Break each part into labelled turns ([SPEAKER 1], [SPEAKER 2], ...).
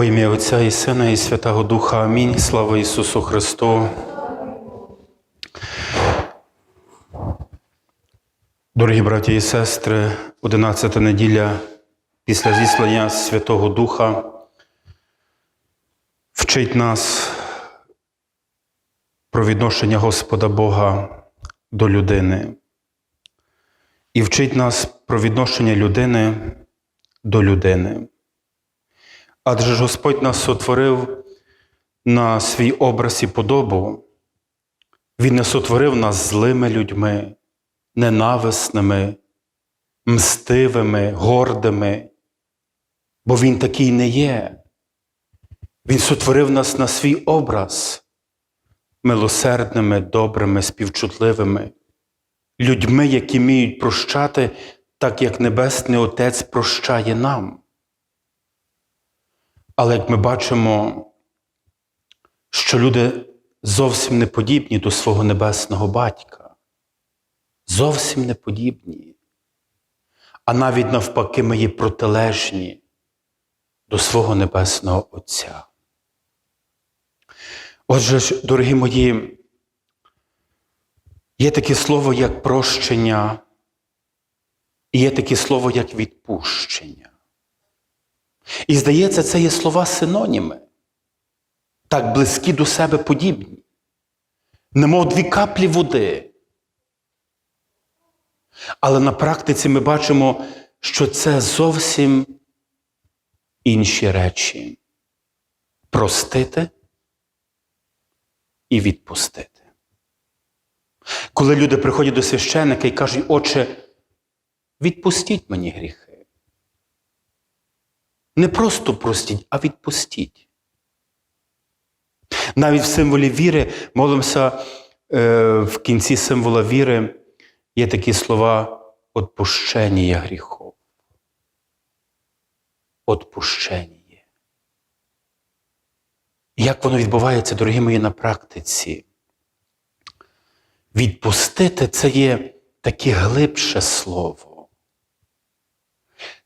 [SPEAKER 1] Во ім'я Отця і Сина, і Святого Духа. Амінь. Слава Ісусу Христу. Дорогі браті і сестри, 11 неділя після зіслання Святого Духа вчить нас про відношення Господа Бога до людини. І вчить нас про відношення людини до людини. Адже ж Господь нас сотворив на свій образ і подобу. Він не сотворив нас злими людьми, ненависними, мстивими, гордими, бо Він такий не є. Він сотворив нас на свій образ милосердними, добрими, співчутливими, людьми, які вміють прощати, так як Небесний Отець прощає нам. Але як ми бачимо, що люди зовсім не подібні до свого небесного батька, зовсім не подібні, а навіть навпаки, ми є протилежні до свого небесного Отця. Отже, дорогі мої, є таке слово як прощення, і є таке слово як відпущення. І здається, це є слова синоніми, так близькі до себе подібні, немов дві каплі води. Але на практиці ми бачимо, що це зовсім інші речі простити і відпустити. Коли люди приходять до священника і кажуть, Отче, відпустіть мені гріхи. Не просто простіть, а відпустіть. Навіть в символі віри молимося е, в кінці символа віри є такі слова «Отпущення гріхов. Отпущення. Як воно відбувається, дорогі мої, на практиці? Відпустити це є таке глибше слово.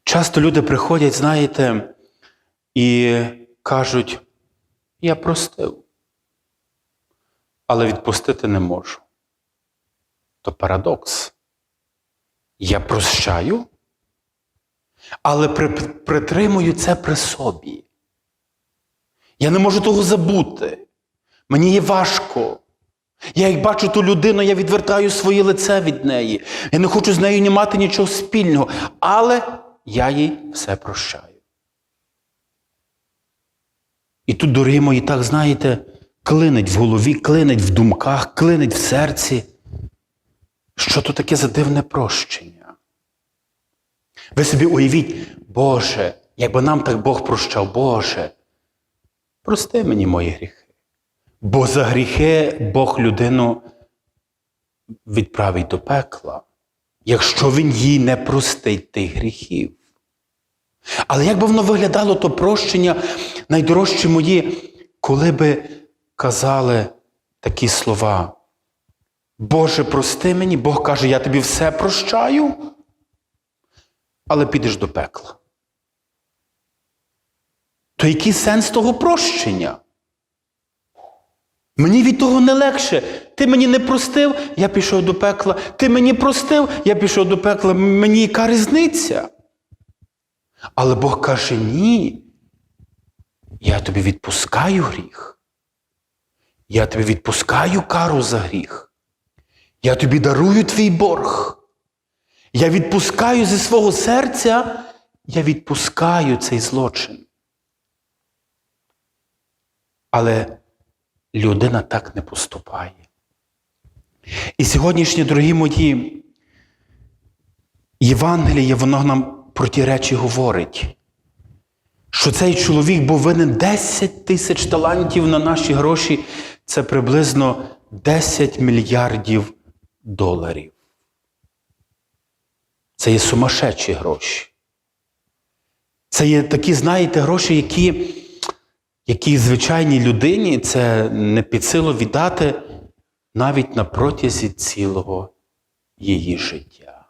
[SPEAKER 1] Часто люди приходять, знаєте, і кажуть, я простив, але відпустити не можу. То парадокс. Я прощаю, але притримую це при собі. Я не можу того забути. Мені є важко. Я як бачу ту людину, я відвертаю своє лице від неї. Я не хочу з нею не мати нічого спільного, але я їй все прощаю. І тут, дорогі мої, так, знаєте, клинить в голові, клинить в думках, клинить в серці. Що то таке за дивне прощення? Ви собі уявіть, Боже, якби нам так Бог прощав, Боже, прости мені мої гріхи. Бо за гріхи Бог людину відправить до пекла, якщо він їй не простить тих гріхів. Але як би воно виглядало то прощення, найдорожчі мої, коли би казали такі слова? Боже, прости мені, Бог каже, я тобі все прощаю, але підеш до пекла. То який сенс того прощення? Мені від того не легше. Ти мені не простив, я пішов до пекла. Ти мені простив, я пішов до пекла. Мені яка різниця? Але Бог каже: ні. Я тобі відпускаю гріх. Я тобі відпускаю кару за гріх. Я тобі дарую твій борг. Я відпускаю зі свого серця, я відпускаю цей злочин. Але людина так не поступає. І сьогоднішнє, дорогі мої, Євангеліє, воно нам про ті речі говорить, що цей чоловік був винен 10 тисяч талантів на наші гроші, це приблизно 10 мільярдів доларів. Це є сумасшедші гроші. Це є такі, знаєте, гроші, які якій звичайній людині це не під силу віддати навіть на протязі цілого її життя.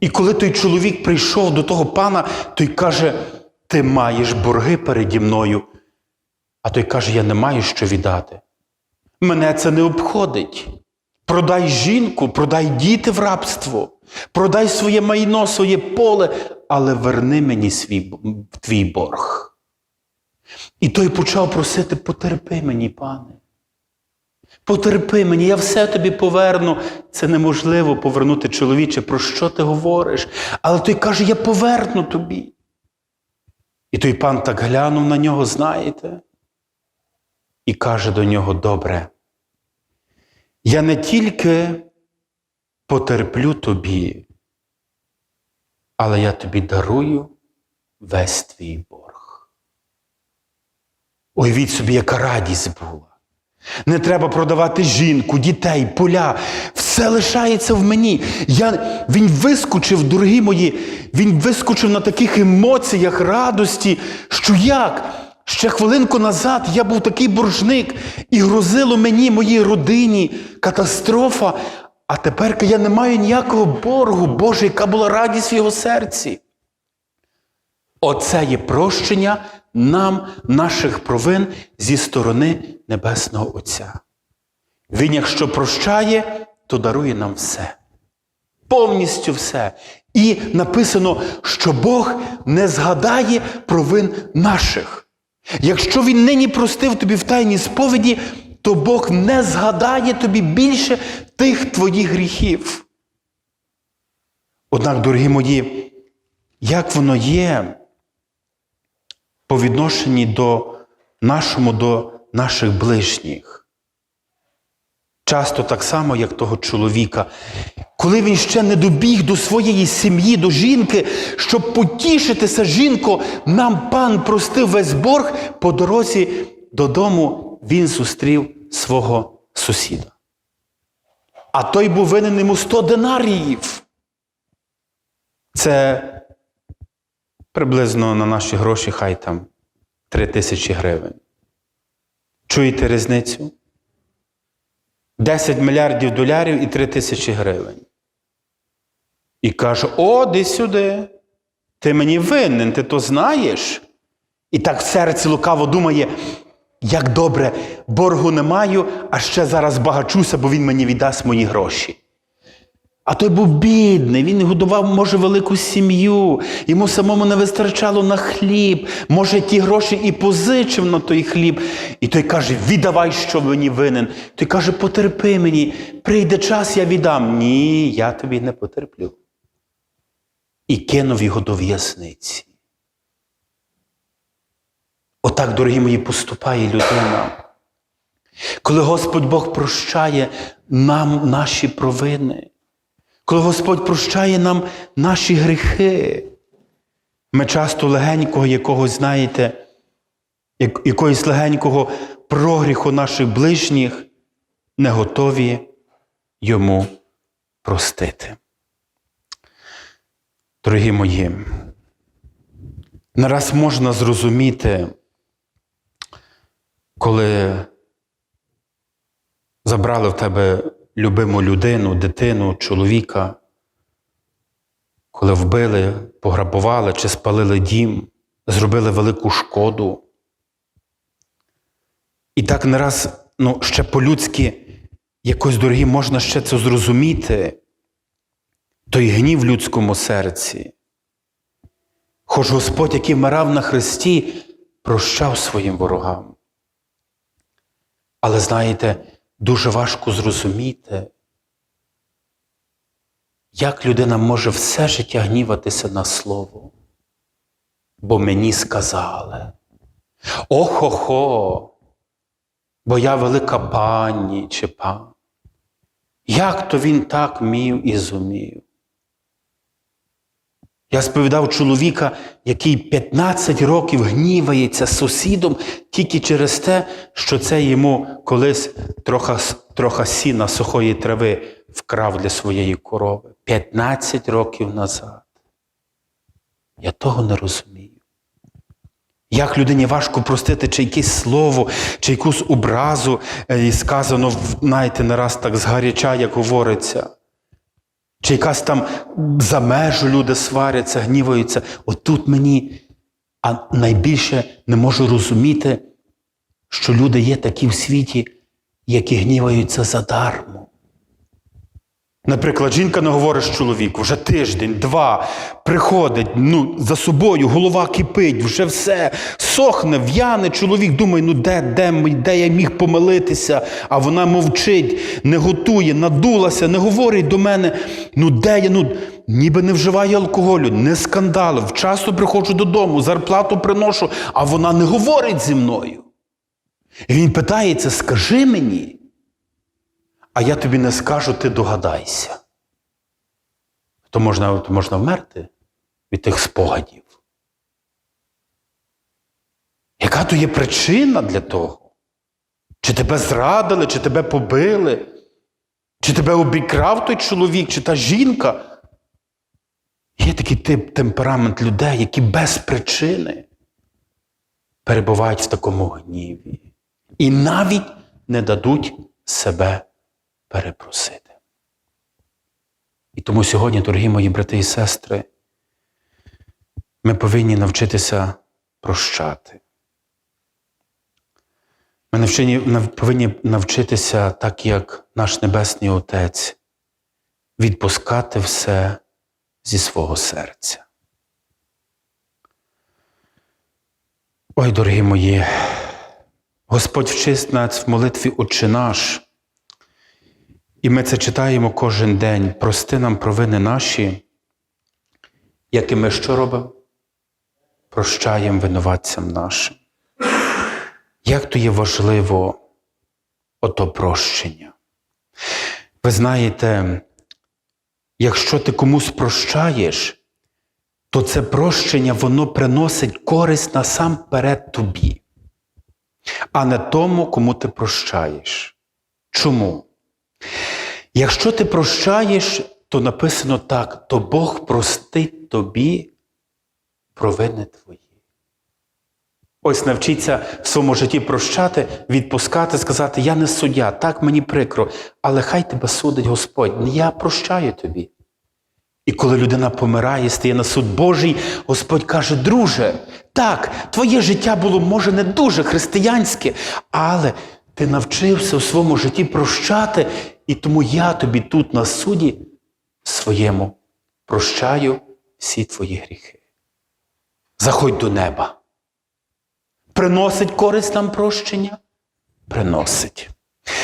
[SPEAKER 1] І коли той чоловік прийшов до того пана, той каже: ти маєш борги переді мною. А той каже: Я не маю що віддати. Мене це не обходить. Продай жінку, продай діти в рабство, продай своє майно, своє поле, але верни мені свій, твій борг. І той почав просити: потерпи мені, пане. Потерпи мені, я все тобі поверну. Це неможливо повернути чоловіче, про що ти говориш? Але той каже: Я поверну тобі. І той пан так глянув на нього, знаєте, і каже до нього: Добре, я не тільки потерплю тобі, але я тобі дарую весь твій борг. Уявіть собі, яка радість була. Не треба продавати жінку, дітей, поля. Все лишається в мені. Я, він вискочив, дорогі мої, він вискочив на таких емоціях радості, що як? Ще хвилинку назад я був такий боржник, і грозило мені, моїй родині, катастрофа. А тепер я не маю ніякого боргу. Боже, яка була радість в його серці. Оце є прощення нам наших провин зі сторони Небесного Отця. Він, якщо прощає, то дарує нам все. Повністю все. І написано, що Бог не згадає провин наших. Якщо Він нині простив тобі в тайній сповіді, то Бог не згадає тобі більше тих твоїх гріхів. Однак, дорогі мої, як воно є по відношенні до нашому, до наших ближніх. Часто так само, як того чоловіка, коли він ще не добіг до своєї сім'ї, до жінки, щоб потішитися, жінко, нам пан простив весь борг, по дорозі додому він зустрів свого сусіда. А той був винен йому 100 динаріїв. Це приблизно на наші гроші хай там 3 тисячі гривень. Чуєте різницю? 10 мільярдів долярів і 3 тисячі гривень. І каже: О, де сюди. Ти мені винен, ти то знаєш. І так в серці лукаво думає, як добре, боргу не маю, а ще зараз багачуся, бо він мені віддасть мої гроші. А той був бідний, він годував, може, велику сім'ю, йому самому не вистачало на хліб, може, ті гроші і позичив на той хліб. І той каже: віддавай, що мені винен. Той каже, потерпи мені, прийде час, я віддам. Ні, я тобі не потерплю. І кинув його до в'язниці. Отак, дорогі мої, поступає людина. Коли Господь Бог прощає нам наші провини, коли Господь прощає нам наші гріхи, ми часто легенького якогось, знаєте, як- якогось легенького прогріху наших ближніх не готові йому простити. Дорогі мої, нараз можна зрозуміти, коли забрали в тебе любиму людину, дитину, чоловіка, коли вбили, пограбували чи спалили дім, зробили велику шкоду. І так не раз, ну, ще по-людськи, якось дорогі, можна ще це зрозуміти, той гнів в людському серці. Хоч Господь, який вмирав на Христі, прощав своїм ворогам. Але знаєте, дуже важко зрозуміти, як людина може все життя гніватися на слово. Бо мені сказали. Охо-хо, бо я велика пані чи пан. Як то він так мів і зумів? Я сповідав чоловіка, який 15 років гнівається сусідом тільки через те, що це йому колись трохи, трохи сіна сухої трави вкрав для своєї корови. 15 років назад. Я того не розумію. Як людині важко простити чи якесь слово, чи якусь образу, е, і сказано, знаєте, не раз так згаряча, як говориться. Чи якась там за межу люди сваряться, гніваються. Отут мені А найбільше не можу розуміти, що люди є такі в світі, які гніваються задармо. Наприклад, жінка не говорить чоловіку вже тиждень, два, приходить ну, за собою, голова кипить, вже все сохне, в'яне. Чоловік думає, ну де, де, де я міг помилитися, а вона мовчить, не готує, надулася, не говорить до мене. Ну де я? Ну, ніби не вживає алкоголю, не скандалив. Часто приходжу додому, зарплату приношу, а вона не говорить зі мною. І він питається: скажи мені. А я тобі не скажу, ти догадайся. То можна, то можна вмерти від тих спогадів. Яка то є причина для того? Чи тебе зрадили, чи тебе побили, чи тебе обікрав той чоловік, чи та жінка? Є такий тип темперамент людей, які без причини перебувають в такому гніві і навіть не дадуть себе перепросити. І тому сьогодні, дорогі мої брати і сестри, ми повинні навчитися прощати. Ми навчені, нав- повинні навчитися, так як наш Небесний Отець, відпускати все зі свого серця. Ой, дорогі мої, Господь вчить нас в молитві Отче наш. І ми це читаємо кожен день. Прости нам провини наші, як і ми що робимо? Прощаємо винуватцям нашим. Як то є важливо ото прощення. Ви знаєте, якщо ти комусь прощаєш, то це прощення воно приносить користь насамперед тобі, а не тому, кому ти прощаєш. Чому? Якщо ти прощаєш, то написано так: то Бог простить тобі провини твої. Ось навчіться в своєму житті прощати, відпускати, сказати: Я не суддя, так мені прикро, але хай тебе судить Господь. Я прощаю тобі. І коли людина помирає, стає на суд Божий, Господь каже, друже, так, твоє життя було, може, не дуже християнське, але ти навчився у своєму житті прощати, і тому я тобі тут на суді своєму прощаю всі твої гріхи. Заходь до неба. Приносить користь нам прощення? Приносить.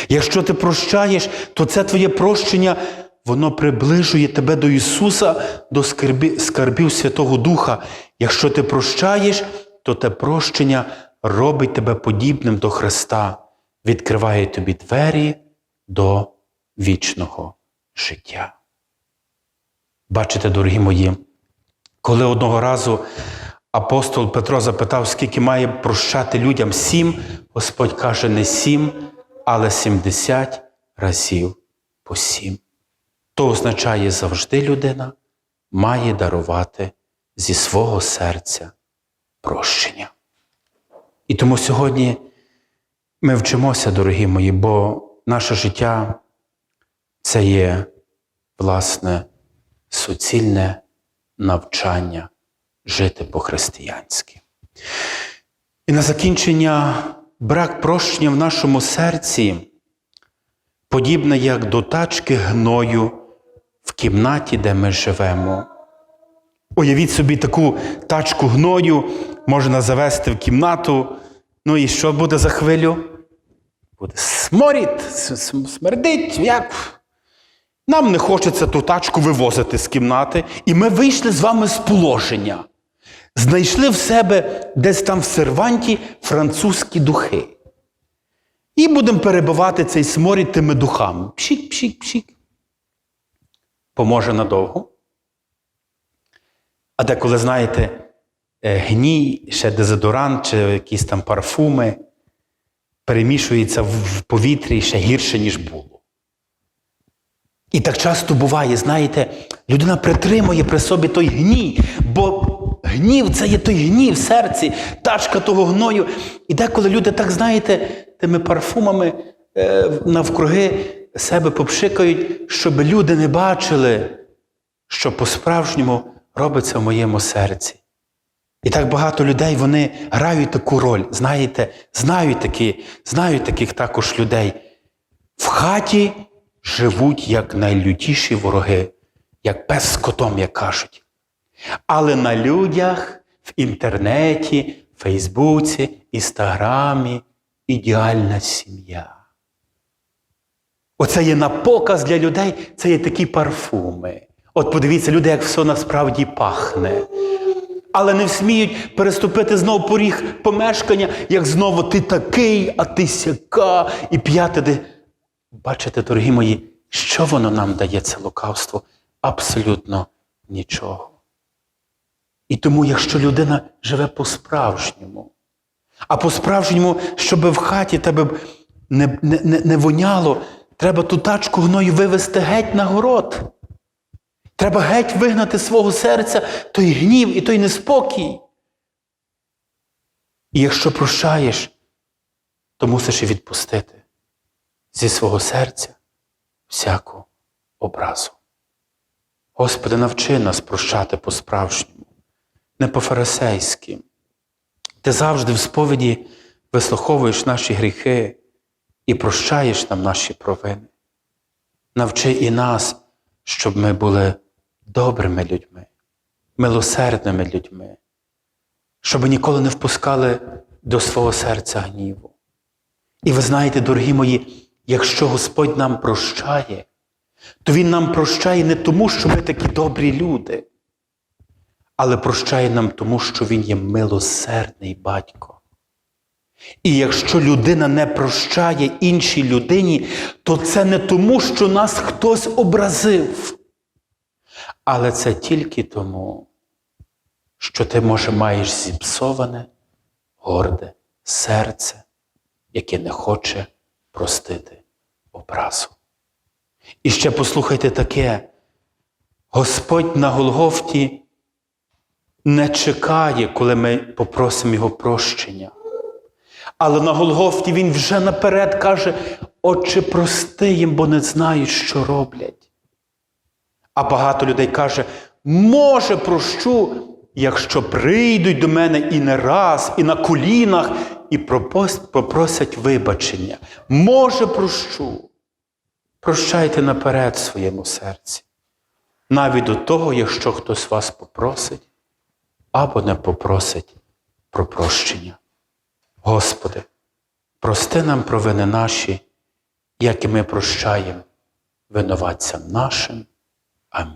[SPEAKER 1] Якщо ти прощаєш, то це твоє прощення, воно приближує тебе до Ісуса, до скарбі- скарбів Святого Духа. Якщо ти прощаєш, то те прощення робить тебе подібним до Христа, відкриває тобі двері до вічного життя. Бачите, дорогі мої, коли одного разу апостол Петро запитав, скільки має прощати людям сім, Господь каже, не сім, але сімдесят разів по сім. То означає, завжди людина має дарувати зі свого серця прощення. І тому сьогодні ми вчимося, дорогі мої, бо наше життя це є, власне, суцільне навчання жити по-християнськи. І на закінчення брак прощення в нашому серці подібне як до тачки гною в кімнаті, де ми живемо. Уявіть собі таку тачку гною можна завести в кімнату. Ну і що буде за хвилю? Буде сморід, смердить, як. Нам не хочеться ту тачку вивозити з кімнати, і ми вийшли з вами з положення. Знайшли в себе десь там в серванті французькі духи. І будемо перебивати цей сморід тими духами. Пшік, пшік, пшік. Поможе надовго. А деколи, знаєте, е, гній, ще дезодорант чи якісь там парфуми перемішується в- в повітрі ще гірше, ніж було. І так часто буває, знаєте, людина притримує при собі той гній, бо гнів це є той гнів в серці, тачка того гною. І деколи люди так, знаєте, тими парфумами е, навкруги себе попшикають, щоб люди не бачили, що по-справжньому робиться в моєму серці. І так багато людей вони грають таку роль. Знаєте, знають такі, знають таких також людей. В хаті живуть як найлютіші вороги, як пес з котом, як кажуть. Але на людях в інтернеті, Фейсбуці, Інстаграмі ідеальна сім'я. Оце є на показ для людей, це є такі парфуми. От подивіться, люди, як все насправді пахне. Але не всміють переступити знов поріг помешкання, як знову ти такий, а ти сяка, і п'яте. Бачите, дорогі мої, що воно нам дає це лукавство? Абсолютно нічого. І тому, якщо людина живе по-справжньому, а по-справжньому, щоб в хаті тебе не, не, не, не воняло, треба ту тачку гною вивезти геть на город. Треба геть вигнати з свого серця той гнів і той неспокій. І якщо прощаєш, то мусиш і відпустити зі свого серця всяку образу. Господи, навчи нас прощати по-справжньому, не по-фарисейськи. Ти завжди в сповіді вислуховуєш наші гріхи і прощаєш нам наші провини. Навчи і нас, щоб ми були добрими людьми, милосердними людьми, щоб ніколи не впускали до свого серця гніву. І ви знаєте, дорогі мої, якщо Господь нам прощає, то Він нам прощає не тому, що ми такі добрі люди, але прощає нам тому, що Він є милосердний батько. І якщо людина не прощає іншій людині, то це не тому, що нас хтось образив. Але це тільки тому, що ти, може, маєш зіпсоване, горде серце, яке не хоче простити образу. І ще послухайте таке: Господь на Голгофті не чекає, коли ми попросимо Його прощення. Але на Голгофті Він вже наперед каже: Отче, прости їм, бо не знають, що роблять. А багато людей каже, може, прощу, якщо прийдуть до мене і не раз, і на колінах, і попросять вибачення. Може, прощу. Прощайте наперед в своєму серці. Навіть до того, якщо хтось вас попросить або не попросить про прощення. Господи, прости нам провини наші, як і ми прощаємо винуватцям нашим. Амінь.